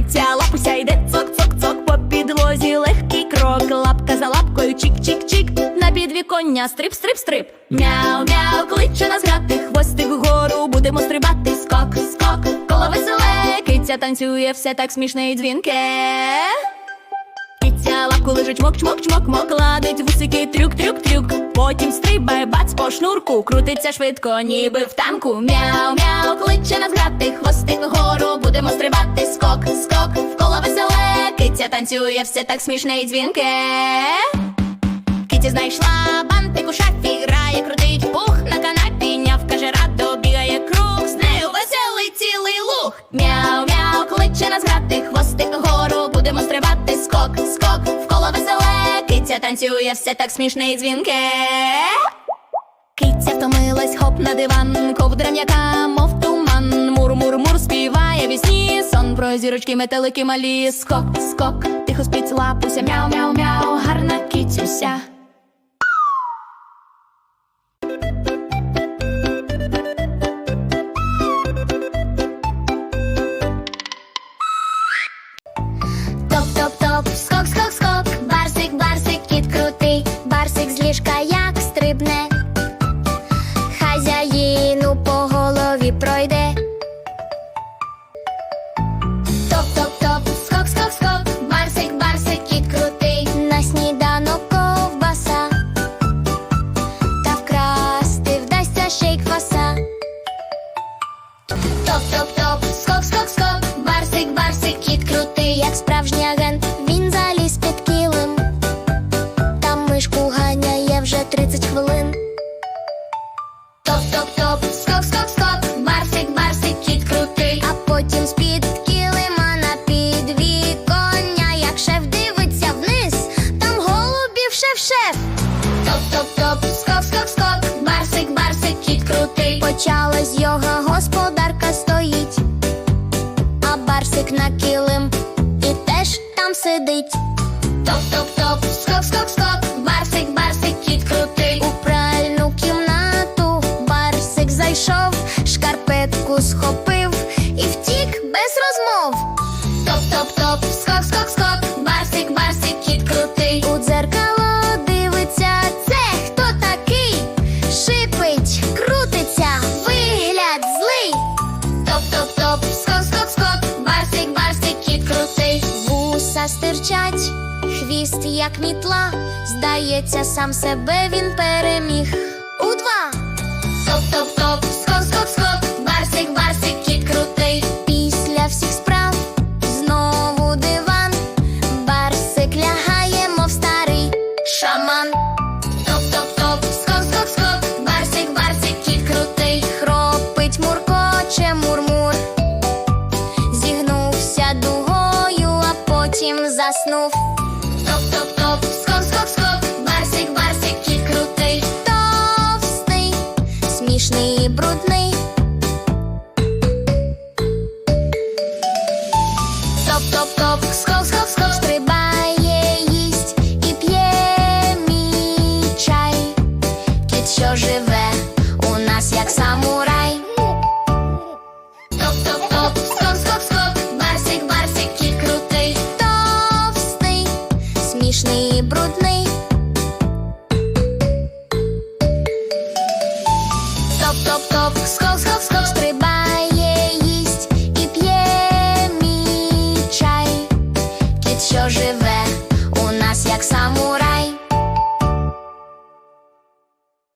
Киця лапуся йде цок-цок-цок по підлозі легкий крок, лапка за лапкою, чик-чик-чик, на підвіконня стрип-стрип-стрип. Мяу-мяу, кличе нас грати, хвостик вгору, будемо стрибати, скок, скок, коло веселе, киця танцює, все так смішне і дзвінке. Киця лапку лежить мок, чмок, чмок, мок, ладить вусики, трюк, трюк, трюк. Потім стрибає бац по шнурку, крутиться швидко, ніби в танку. Мяу, мяу, кличе нас грати, хвостик вгору, будемо стрибати, скок, скок, вколо веселе, киця танцює, все так смішне і дзвінке. Киця знайшла бантик у шафі, грає, крутить пух на канапі, нявка же радо бігає круг, з нею веселий цілий луг. Мяу, мяу, кличе нас грати, хвостик вгору, будемо стрибати, скок, скок, вколо веселе, киця танцює, все так смішне і дзвінке. Киця втомилась, хоп на диван, ковдра м'яка, мов співає вісні, сон про зірочки, метелики малі. Скок, скок, тихо спить лапуся, мяу-мяу-мяу, гарна кицюся. Крутий. Почалась йога, господарка стоїть, а барсик на килим і теж там сидить. Топ-топ-топ, скок, скок, скок, барсик, барсик, кіт крутий. У пральну кімнату барсик зайшов, шкарпетку схопив і втік без розмов. Топ-топ-топ, скок, стирчать, хвіст як мітла. Здається, сам себе він переміг. У два. Потім заснув.